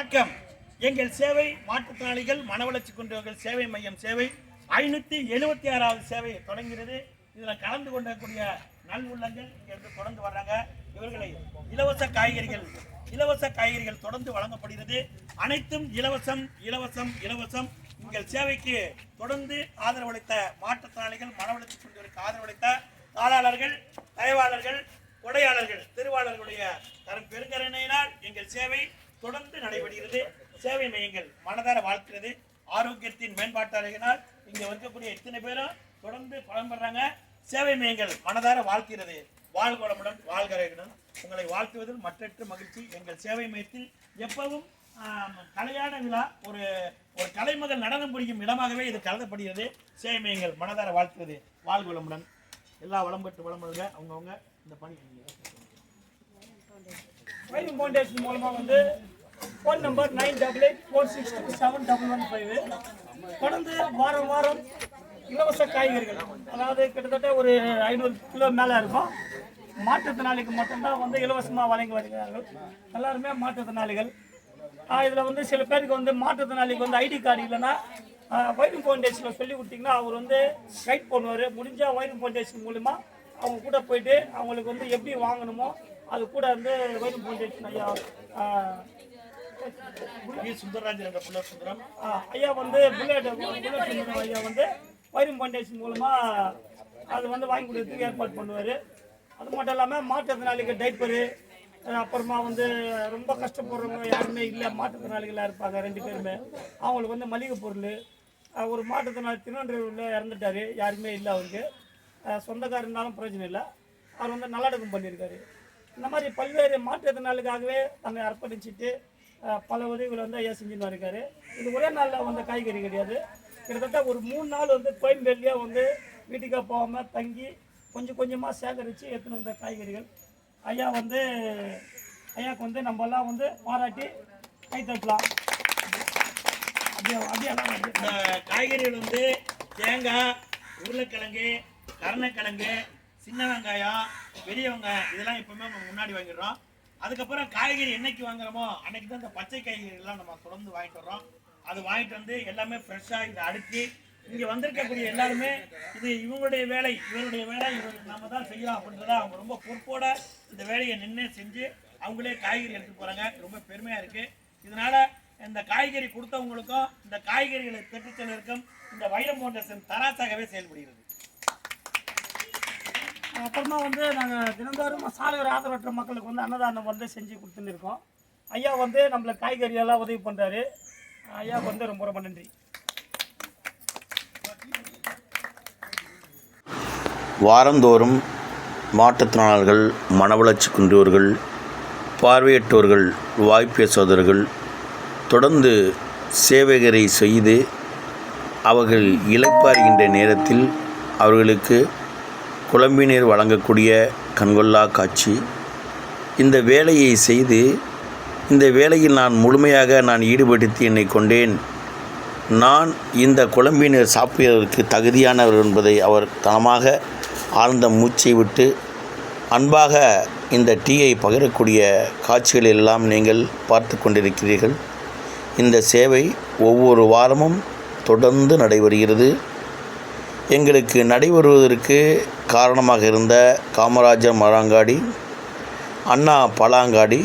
வணக்கம். எங்கள் சேவை மாற்றுத்திறனாளிகள் மனவளர்ச்சி கொண்டவர்கள் சேவை மையம் சேவை. ஐநூற்றி எழுபத்தி ஆறாவது சேவை தொடங்குகிறது. இதில் கலந்து கொண்டக்கூடிய நல்வுள்ளங்கள் இங்கிருந்து தொடர்ந்து வர்றாங்க. இவர்களை இலவச காய்கறிகள் இலவச காய்கறிகள் தொடர்ந்து வழங்கப்படுகிறது. அனைத்தும் இலவசம் இலவசம் இலவசம். உங்கள் சேவைக்கு தொடர்ந்து ஆதரவளித்த மாற்றுத்திறனாளிகள் மனவளர்ச்சி கொண்டவருக்கு ஆதரவளித்த தாளாளர்கள் தயவாளர்கள் கொடையாளர்கள் திருவாளர்களுடைய தரம் பெருங்கரணையினால் எங்கள் சேவை தொடர்ந்து நடைபெறுகிறது. சேவை மையங்கள் மனதார வாழ்க்கிறது ஆரோக்கியத்தின் மேம்பாட்டாளர்களால் இங்கே இருக்கக்கூடிய இத்தனை பேரும் தொடர்ந்து பலம் பெறாங்க. சேவை மையங்கள் மனதார வாழ்க்கிறது வாழ்வளமுடன் வாழ்கிறேன் உங்களை வாழ்த்துவதில் மற்றற்ற மகிழ்ச்சி. எங்கள் சேவை மையத்தில் எப்பவும் கலையான விழா ஒரு ஒரு கலைமகள் நடனம் புரியும் இடமாகவே இது கருதப்படுகிறது. சேவை மையங்கள் மனதார வாழ்த்துவது. வாழ்வளமுடன் எல்லா வளம் பெற்று வளம் அவங்கவுங்க இந்த பணி வைரம் ஃபவுண்டேஷன் மூலமாக வந்து phone number nine double eight four six two seven double one five தொடர்ந்து வாரம் வாரம் இலவச காய்கறிகள். அதாவது கிட்டத்தட்ட ஒரு ஐநூறு கிலோ மேலே இருக்கும். மாற்றுத்திறனாளிக்கு மட்டும்தான் வந்து இலவசமாக வழங்கி வருகிறார்கள். எல்லாருமே மாற்றுத்திறனாளிகள். இதில் வந்து சில பேருக்கு வந்து மாற்றுத்திறனாளிக்கு வந்து ஐடி கார்டு இல்லைன்னா வைரம் ஃபவுண்டேஷனில் சொல்லி கொடுத்தீங்கன்னா அவர் வந்து கைட் பண்ணுவார். முடிஞ்சால் வைரம் ஃபவுண்டேஷன் மூலிமா அவங்க கூட போயிட்டு அவங்களுக்கு வந்து எப்படி வாங்கணுமோ அது கூட வந்து வைரம் ஃபவுண்டேஷன் ஐயா வி. சுந்தரராஜன் என்ற சுந்தரம். ஐயா வந்து புல்லட் புல்லட் சுந்தரம் ஐயா வந்து வைரம் ஃபவுண்டேஷன் மூலமாக அது வந்து வாங்கி கொடுக்கறதுக்கு ஏற்பாடு பண்ணுவார். அது மட்டும் இல்லாமல் மாற்றுத்திறனாளிக்கு டைப்பரு அப்புறமா வந்து ரொம்ப கஷ்டப்படுறவங்க யாருமே இல்லை மாற்றுத்திறனாளிகளாக இருப்பாங்க ரெண்டு பேருமே. அவங்களுக்கு வந்து மளிகை பொருள் ஒரு மாற்றுத்திறனாளி திருவண்ணூரில் இறந்துட்டார் யாருமே இல்லை அவருக்கு. சொந்தக்காரர் இருந்தாலும் பிரயோஜனம் இல்லை. அவர் வந்து நல்லடக்கம் பண்ணியிருக்காரு. இந்த மாதிரி பல்வேறு மாற்றுத்திறனாளிக்காகவே தன்னை அர்ப்பணிச்சுட்டு பல உதவிகள் வந்து ஐயா செஞ்சுன்னு இருக்காரு இது ஒரே நாளில் வந்த காய்கறி கிடையாது. கிட்டத்தட்ட ஒரு மூணு நாள் வந்து கோயம்பேட்லேயே வந்து வீட்டுக்கே போகாமல் தங்கி கொஞ்சம் கொஞ்சமாக சேகரித்து எடுத்துன்னு வந்த காய்கறிகள். ஐயா வந்து ஐயாவுக்கு வந்து நம்மெல்லாம் வந்து பாராட்டி கை தட்டலாம். அப்படியே அப்படியே அப்படியே. இந்த காய்கறிகள் வந்து தேங்காய் உருளைக்கிழங்கு கருணைக்கிழங்கு சின்ன வெங்காயம் பெரிய வெங்காயம் இதெல்லாம் எப்பவுமே நம்ம முன்னாடி வாங்கிடுறோம். அதுக்கப்புறம் காய்கறி என்னைக்கு வாங்குறோமோ அன்னைக்கு தான் இந்த பச்சை காய்கறிகள்லாம் நம்ம தொடர்ந்து வாங்கிட்டு வர்றோம். அது வாங்கிட்டு வந்து எல்லாமே ஃப்ரெஷ்ஷாக இதை அடுக்கி இங்கே வந்திருக்கக்கூடிய எல்லாருமே இது இவங்களுடைய வேலை இவருடைய வேலை இவர் நாம தான் செய்யலாம் அப்படின்றத அவங்க ரொம்ப பொறுப்போட இந்த வேலையை நின்று செஞ்சு அவங்களே காய்கறி எடுத்து போகிறாங்க ரொம்ப பெருமையாக இருக்குது இதனால் இந்த காய்கறி கொடுத்தவங்களுக்கும் இந்த காய்கறிகளை பெற்றுச் செல்வதற்கும் இந்த வைரம் ஃபவுண்டேஷன் தராசாகவே செயல்படுகிறது. அப்புறமா வந்து நாங்கள் தினந்தோறும் சாலையோர ஆதரவற்ற மக்களுக்கு வந்து அன்னதானம் வந்து செஞ்சு கொடுத்துன்னு இருக்கோம். ஐயா வந்து நம்மளுக்கு காய்கறி எல்லாம் உதவி பண்ணுறாரு ஐயா வந்து ரொம்ப ரொம்ப நன்றி. வாரந்தோறும் மாற்றுத்திறனாளர்கள் மனவளர்ச்சி குன்றியவர்கள் பார்வையற்றோர்கள் வாய்ப்பேசுவதர்கள் தொடர்ந்து சேவைகரை செய்து அவர்கள் இளைப்பாறுகின்ற நேரத்தில் அவர்களுக்கு குழம்பினீர் வழங்கக்கூடிய கண்கொள்ளா காட்சி. இந்த வேலையை செய்து இந்த வேலையில் நான் முழுமையாக நான் ஈடுபடுத்தி என்னை கொண்டேன். நான் இந்த குழம்பினர் சாப்பிடுவதற்கு தகுதியானவர் என்பதை அவர் தனமாக ஆழ்ந்த மூச்சை விட்டு அன்பாக இந்த டீயை பகிரக்கூடிய காட்சிகள் எல்லாம் நீங்கள் பார்த்து கொண்டிருக்கிறீர்கள். இந்த சேவை ஒவ்வொரு வாரமும் தொடர்ந்து நடைபெறுகிறது. எங்களுக்கு நடைபெறுவதற்கு காரணமாக இருந்த காமராஜர் மரங்காடி அண்ணா பலாங்காடி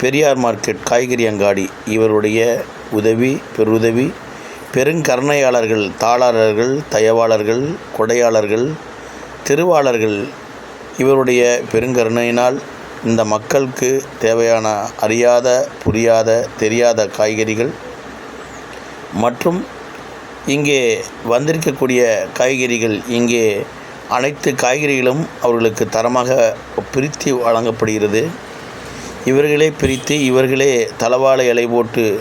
பெரியார் மார்க்கெட் காய்கறி அங்காடி இவருடைய உதவி பெருதவி பெருங்கருணையாளர்கள் தாளாளர்கள் தயவாளர்கள் கொடையாளர்கள் திருவாளர்கள் இவருடைய பெருங்கருணையினால் இந்த மக்களுக்கு தேவையான அறியாத புரியாத தெரியாத காய்கறிகள் மற்றும் இங்கே வந்திருக்கக்கூடிய காய்கறிகள் இங்கே அனைத்து காய்கறிகளும் அவர்களுக்கு தரமாக பிரித்து வழங்கப்படுகிறது. இவர்களே பிரித்து இவர்களே தலவாழை இலை போட்டு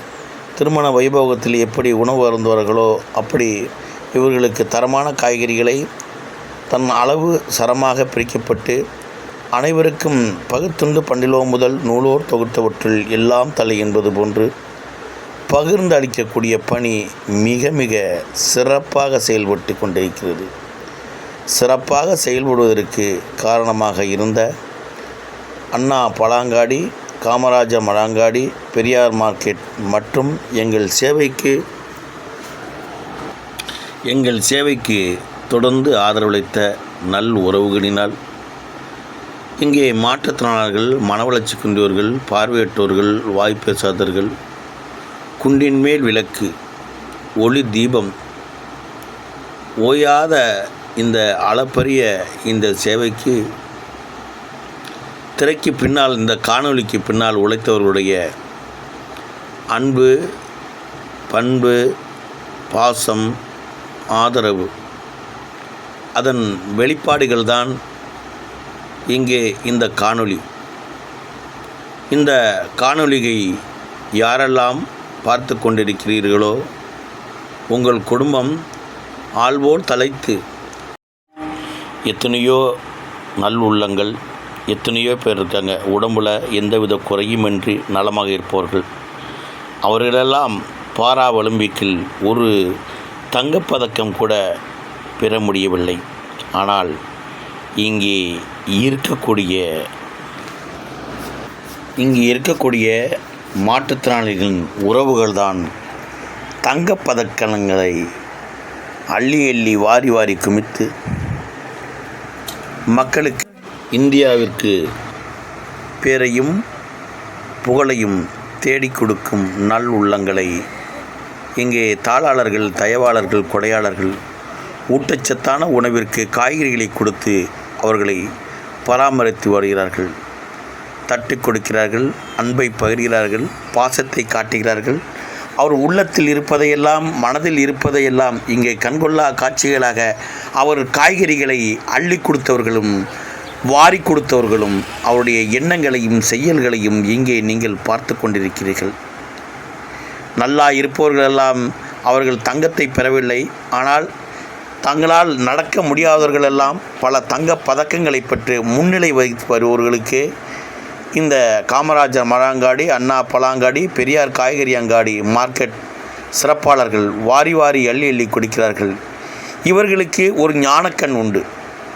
திருமண வைபோகத்தில் எப்படி உணவு அருந்துவார்களோ அப்படி இவர்களுக்கு தரமான காய்கறிகளை தன் அளவு சரமாக பிரிக்கப்பட்டு அனைவருக்கும் பகுத்துண்டு பண்டிலோ முதல் நூலோர் தொகுத்தவற்றில் எல்லாம் தலை என்பது போன்று பகிர்ந்து அளிக்கக்கூடிய பணி மிக மிக சிறப்பாக செயல்பட்டு கொண்டிருக்கிறது. சிறப்பாக செயல்படுவதற்கு காரணமாக இருந்த அண்ணா பழாங்காடி காமராஜர் மழாங்காடி பெரியார் மார்க்கெட் மற்றும் எங்கள் சேவைக்கு எங்கள் சேவைக்கு தொடர்ந்து ஆதரவளித்த நல் உறவுகளினால் இங்கே மாற்றுத்திறனாளர்கள் மனவளர்ச்சி குன்றியோர்கள் பார்வையற்றோர்கள் வாய்ப்பேசாதவர்கள் குண்டின் மேல் விளக்கு ஒளி தீபம் ஓயாத இந்த அளப்பரிய இந்த சேவைக்கு திரைக்கு பின்னால் இந்த காணொலிக்கு பின்னால் உழைத்தவர்களுடைய அன்பு பண்பு பாசம் ஆதரவு அதன் வெளிப்பாடுகள் தான் இங்கே இந்த காணொளி. இந்த காணொளியை யாரெல்லாம் பார்த்து கொண்டிருக்கிறீர்களோ உங்கள் குடும்பம் ஆள்வோர் தலைத்து எத்தனையோ நல்லுள்ளங்கள் எத்தனையோ பேர் இருக்காங்க. உடம்புல எந்தவித குறையுமின்றி நலமாக இருப்பவர்கள். அவர்களெல்லாம் பாரா ஒலிம்பிக்கில் ஒரு தங்கப்பதக்கம் கூட பெற முடியவில்லை. ஆனால் இங்கே இருக்கக்கூடிய இங்கே இருக்கக்கூடிய மாற்றுத்திறனாளிகளின் உறவுகள்தான் தங்கப்பதக்கங்களை அள்ளி அள்ளி வாரி வாரி குமித்து மக்களுக்கு இந்தியாவிற்கு பேரையும் புகழையும் தேடிக் கொடுக்கும் நல் உள்ளங்களை இங்கே தாளாளர்கள் தயவாளர்கள் கொடையாளர்கள் ஊட்டச்சத்தான உணவிற்கு காய்கறிகளை கொடுத்து அவர்களை பராமரித்து வருகிறார்கள். தட்டு கொடுக்கிறார்கள் அன்பை பகிர்கிறார்கள் பாசத்தை காட்டுகிறார்கள். அவர் உள்ளத்தில் இருப்பதையெல்லாம் மனதில் இருப்பதையெல்லாம் இங்கே கண்கொள்ளா காட்சிகளாக அவர் காய்கறிகளை அள்ளி கொடுத்தவர்களும் வாரி கொடுத்தவர்களும் அவருடைய எண்ணங்களையும் செயல்களையும் இங்கே நீங்கள் பார்த்து கொண்டிருக்கிறீர்கள். நல்லா இருப்பவர்களெல்லாம் அவர்கள் தங்கத்தை பெறவில்லை. ஆனால் தங்களால் நடக்க முடியாதவர்களெல்லாம் பல தங்க பதக்கங்களை பெற்று முன்னிலை வகித்து வருபவர்களுக்கு இந்த காமராஜர் மரங்காடி அண்ணா பலாங்காடி பெரியார் காய்கறி அங்காடி மார்க்கெட் சிறப்பாளர்கள் வாரி வாரி அள்ளி அள்ளி கொடுக்கிறார்கள். இவர்களுக்கு ஒரு ஞானக்கண் உண்டு.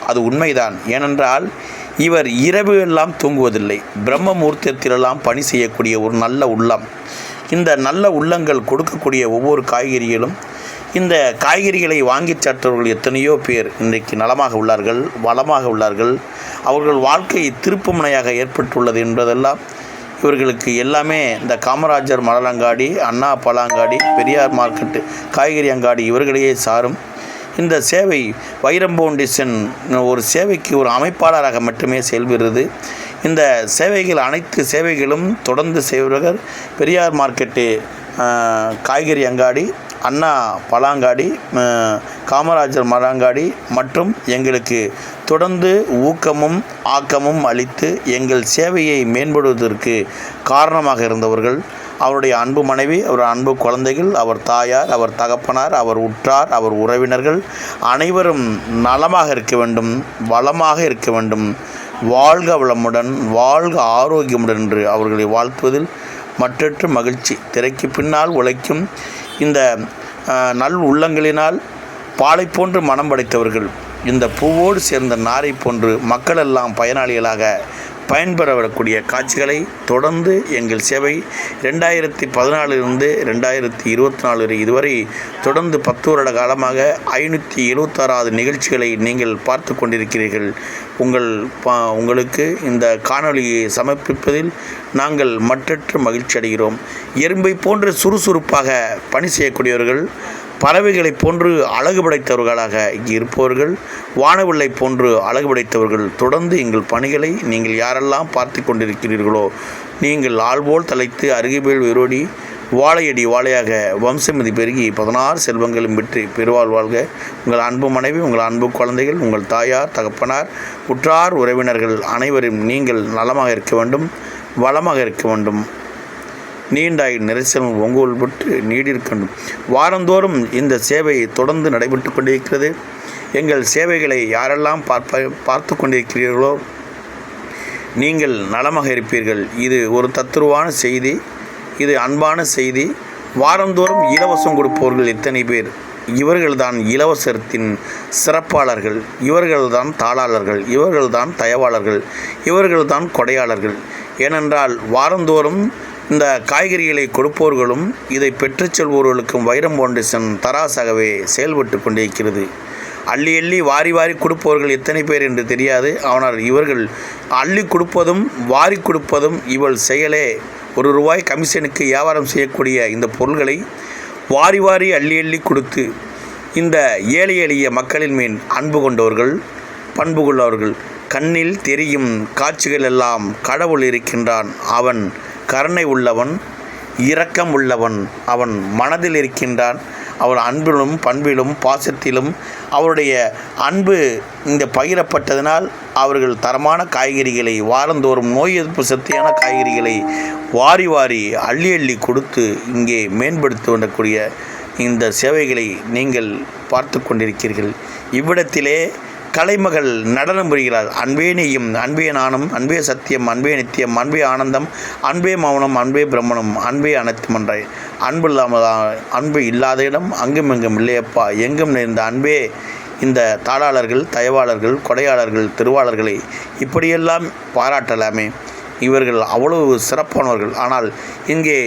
அது உண்மைதான். ஏனென்றால் இவர் இரவு எல்லாம் தூங்குவதில்லை. பிரம்ம முகூர்த்தத்திலெல்லாம் பணி செய்யக்கூடிய ஒரு நல்ல உள்ளம். இந்த நல்ல உள்ளங்கள் கொடுக்கக்கூடிய ஒவ்வொரு காய்கறிகளும் இந்த காய்கறிகளை வாங்கி சாற்றவர்கள் எத்தனையோ பேர் இன்றைக்கு நலமாக உள்ளார்கள் வளமாக உள்ளார்கள். அவர்கள் வாழ்க்கை திருப்புமுனையாக ஏற்பட்டுள்ளது என்பதெல்லாம் இவர்களுக்கு எல்லாமே இந்த காமராஜர் மலரங்காடி அண்ணா பழாங்காடி பெரியார் மார்க்கெட்டு காய்கறி அங்காடி இவர்களையே சாரும். இந்த சேவை வைரம்பவுண்டிசன் ஒரு சேவைக்கு ஒரு அமைப்பாளராக மட்டுமே செயல்படுகிறது. இந்த சேவைகள் அனைத்து சேவைகளும் தொடர்ந்து செய்வர்கள் பெரியார் மார்க்கெட்டு காய்கறி அங்காடி அண்ணா பழாங்காடி காமராஜர் மலாங்காடி மற்றும் எங்களுக்கு தொடர்ந்து ஊக்கமும் ஆக்கமும் அளித்து எங்கள் சேவையை மேம்படுவதற்கு காரணமாக இருந்தவர்கள் அவருடைய அன்பு மனைவி அவர் அன்பு குழந்தைகள் அவர் தாயார் அவர் தகப்பனார் அவர் உற்றார் அவர் உறவினர்கள் அனைவரும் நலமாக இருக்க வேண்டும் வளமாக இருக்க வேண்டும். வாழ்க வளமுடன் வாழ்க ஆரோக்கியமுடன் என்று அவர்களை வாழ்த்துவதில் மற்றற்று மகிழ்ச்சி. திரைக்கு பின்னால் உழைக்கும் இந்த நல் உள்ளங்களினால் பாலை போன்று மனம் படைத்தவர்கள் இந்த பூவோடு சேர்ந்த நாரை போன்று மக்களெல்லாம் பயனாளிகளாக பயன்பெற வரக்கூடிய காட்சிகளை தொடர்ந்து எங்கள் சேவை ரெண்டாயிரத்தி பதினாலிருந்து ரெண்டாயிரத்தி இருபத்தி நாலு வரை இதுவரை தொடர்ந்து பத்து வருட காலமாக ஐநூற்றி எழுபத்தாறாவது நிகழ்ச்சிகளை நீங்கள் பார்த்து கொண்டிருக்கிறீர்கள். உங்கள் பா உங்களுக்கு இந்த காணொளியை சமர்ப்பிப்பதில் நாங்கள் மற்றற்று மகிழ்ச்சி அடைகிறோம் எறும்பை போன்று சுறுசுறுப்பாக பணி செய்யக்கூடியவர்கள் பறவைகளைப் போன்று அழகு படைத்தவர்களாக இங்கே இருப்பவர்கள் வானவில்லை போன்று அழகு படைத்தவர்கள் தொடர்ந்து எங்கள் பணிகளை நீங்கள் யாரெல்லாம் பார்த்து கொண்டிருக்கிறீர்களோ நீங்கள் ஆள்போல் தலைத்து அருகேபேல் விரோடி வாழையடி வாழையாக வம்சமதி பெருகி பதினாறு செல்வங்களும் பெற்று பெருவாழ் வாழ்க. உங்கள் அன்பு மனைவி உங்கள் அன்பு குழந்தைகள் உங்கள் தாயார் தகப்பனார் உற்றார் உறவினர்கள் அனைவரும் நீங்கள் நலமாக இருக்க வேண்டும் வளமாக இருக்க வேண்டும். நீண்டாய் நெரிசலும் ஒங்குவல் பெற்று நீடிருக்கணும். வாரந்தோறும் இந்த சேவை தொடர்ந்து நடைபெற்று கொண்டிருக்கிறது. எங்கள் சேவைகளை யாரெல்லாம் பார்ப்ப பார்த்து கொண்டிருக்கிறீர்களோ நீங்கள் நலமாக இருப்பீர்கள். இது ஒரு தத்துருவான செய்தி. இது அன்பான செய்தி. வாரந்தோறும் இலவசம் கொடுப்பவர்கள் எத்தனை பேர். இவர்கள்தான் இலவசத்தின் சிறப்பாளர்கள். இவர்கள்தான் தாளாளர்கள். இவர்கள்தான் தயவாளர்கள். இவர்கள்தான் கொடையாளர்கள். ஏனென்றால் வாரந்தோறும் இந்த காய்கறிகளை கொடுப்பவர்களும் இதை பெற்றுச் செல்பவர்களுக்கும் வைரம் ஃபவுண்டேஷன் தராசாகவே செயல்பட்டு கொண்டிருக்கிறது. அள்ளி அள்ளி வாரி வாரி கொடுப்பவர்கள் எத்தனை பேர் என்று தெரியாது. ஆனால் இவர்கள் அள்ளி கொடுப்பதும் வாரி கொடுப்பதும் இவள் செயலே. ஒரு ரூபாய் கமிஷனுக்கு வியாபாரம் செய்யக்கூடிய இந்த பொருள்களை வாரி வாரி அள்ளி அள்ளி கொடுத்து இந்த ஏழை எளிய மக்களின் மீன் அன்பு கொண்டவர்கள் பண்பு கொள்ளவர்கள் கண்ணில் தெரியும் காட்சிகள் எல்லாம் கடவுள் இருக்கின்றான். அவன் கருணை உள்ளவன் இரக்கம் உள்ளவன் அவன் மனதில் இருக்கின்றான். அவன் அன்பிலும் பண்பிலும் பாசத்திலும் அவருடைய அன்பு இந்த பகிரப்பட்டதனால் அவர்கள் தரமான காய்கறிகளை வாரந்தோறும் நோய் எதிர்ப்பு சக்தியான காய்கறிகளை வாரி வாரி அள்ளி அள்ளி கொடுத்து இங்கே மேம்படுத்தி வரக்கூடிய இந்த சேவைகளை நீங்கள் பார்த்து கொண்டிருக்கிறீர்கள். இவ்விடத்திலே கலைமகள் நடனம் புரிகிறார். அன்பே நீயும் அன்பே நானும் அன்பே சத்தியம் அன்பே நித்தியம் அன்பே ஆனந்தம் அன்பே மௌனம் அன்பே பிரம்மணம் அன்பே அனைத்தும் என்றாய் அன்பு இல்லாமல் அன்பு இல்லாத இடம் அங்கும் எங்கும் இல்லையப்பா. எங்கும் நேர்ந்த அன்பே இந்த தாளாளர்கள் தயவாளர்கள் கொடையாளர்கள் திருவாளர்களை இப்படியெல்லாம் பாராட்டலாமே. இவர்கள் அவ்வளவு சிறப்பானவர்கள். ஆனால் இங்கே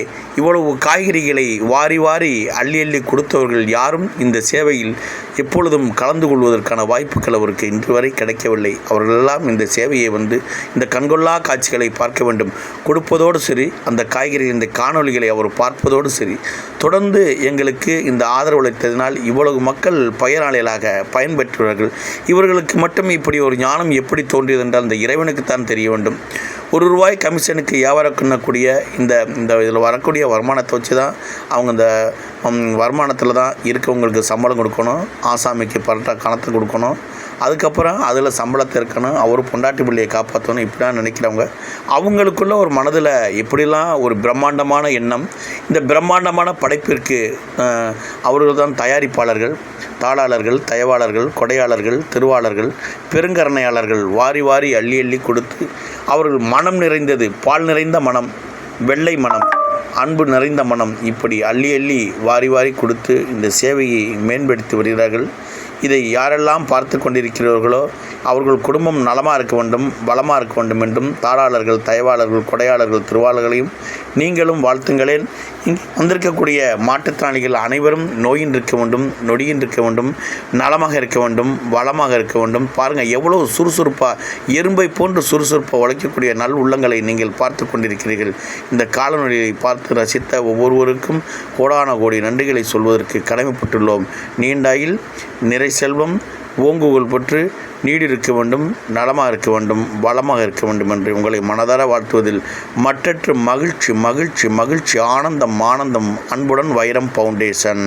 இவ்வளவு காய்கறிகளை வாரி வாரி அள்ளி அள்ளி கொடுத்தவர்கள் யாரும் இந்த சேவையில் எப்பொழுதும் கலந்து கொள்வதற்கான வாய்ப்புகள் அவருக்கு இன்று வரை கிடைக்கவில்லை. அவர்களெல்லாம் இந்த சேவையை வந்து இந்த கண்கொள்ளா காட்சிகளை பார்க்க வேண்டும். கொடுப்பதோடு சரி அந்த காய்கறி இந்த காணொளிகளை அவர் பார்ப்பதோடு சரி. தொடர்ந்து எங்களுக்கு இந்த ஆதரவு அளித்ததினால் இவ்வளவு மக்கள் பயனாளிகளாக பயன்பெற்றவர்கள் இவர்களுக்கு மட்டும் இப்படி ஒரு ஞானம் எப்படி தோன்றியது என்றால் அந்த இறைவனுக்குத்தான் தெரிய வேண்டும். ஒரு வருவாய் கமிஷனுக்கு வியாபாரம் இந்த இந்த இதில் வரக்கூடிய வருமானத்தை வச்சு தான் அவங்க இந்த வருமானத்தில் தான் இருக்கவங்களுக்கு சம்பளம் கொடுக்கணும். ஆசாமிக்கு பரட்டா கணத்தை கொடுக்கணும். அதுக்கப்புறம் அதில் சம்பளத்தை இருக்கணும் அவர் பொண்டாட்டி பிள்ளையை காப்பாற்றணும் இப்படிலாம் நினைக்கிறவங்க. அவங்களுக்குள்ள ஒரு மனதில் எப்படிலாம் ஒரு பிரம்மாண்டமான எண்ணம். இந்த பிரம்மாண்டமான படைப்பிற்கு அவர்கள் தான் தயாரிப்பாளர்கள் தாளாளர்கள் தயவாளர்கள் கொடையாளர்கள் திருவாளர்கள் பெருங்கருணையாளர்கள் வாரி வாரி அள்ளி அள்ளி கொடுத்து அவர்கள் மனம் நிறைந்தது பால் நிறைந்த மனம் வெள்ளை மனம் அன்பு நிறைந்த மனம் இப்படி அள்ளி அள்ளி வாரி வாரி கொடுத்து இந்த சேவையை மேம்படுத்தி வருகிறார்கள். இதை யாரெல்லாம் பார்த்து கொண்டிருக்கிறீர்களோ அவர்கள் குடும்பம் நலமாக இருக்க வேண்டும் பலமாக இருக்க வேண்டும் என்றும் தாராளர்கள் தயவாளர்கள் கொடையாளர்கள் திருவாளர்களையும் நீங்களும் வாழ்த்துங்களேன். இங்கே வந்திருக்கக்கூடிய மாற்றுத்திறனாளிகள் அனைவரும் நோயின் இருக்க வேண்டும் நொடியின் இருக்க வேண்டும் நலமாக இருக்க வேண்டும் வளமாக இருக்க வேண்டும். பாருங்கள் எவ்வளோ சுறுசுறுப்பாக எறும்பை போன்று சுறுசுறுப்பாக உழைக்கக்கூடிய நல் உள்ளங்களை நீங்கள் பார்த்து கொண்டிருக்கிறீர்கள். இந்த காலநொடியை பார்த்து ரசித்த ஒவ்வொருவருக்கும் கோடான கோடி நன்றிகளை சொல்வதற்கு கடமைப்பட்டுள்ளோம். நீண்டாயில் நிறை செல்வம் ஓங்குகோல் பெற்று நீடிருக்க வேண்டும் நலமாக இருக்க வேண்டும் வளமாக இருக்க வேண்டும் என்று உங்களை மனதார வாழ்த்துவதில் மற்றற்ற மகிழ்ச்சி மகிழ்ச்சி மகிழ்ச்சி ஆனந்தம் ஆனந்தம் அன்புடன் வைரம் ஃபவுண்டேஷன்